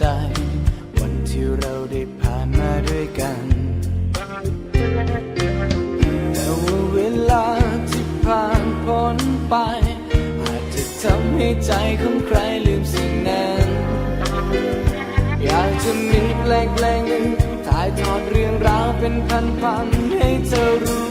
จ วันที่เราได้ผ่านมาด้วยกัน แต่ว่าเวลาที่ผ่านพ้นไป อาจจะทำให้ใจของใครลืมสิ่งนั้น อยากจะมีเพลงเพงหนึ่งถ่ายทอดเรื่องราวเป็นพันๆให้เธอรู้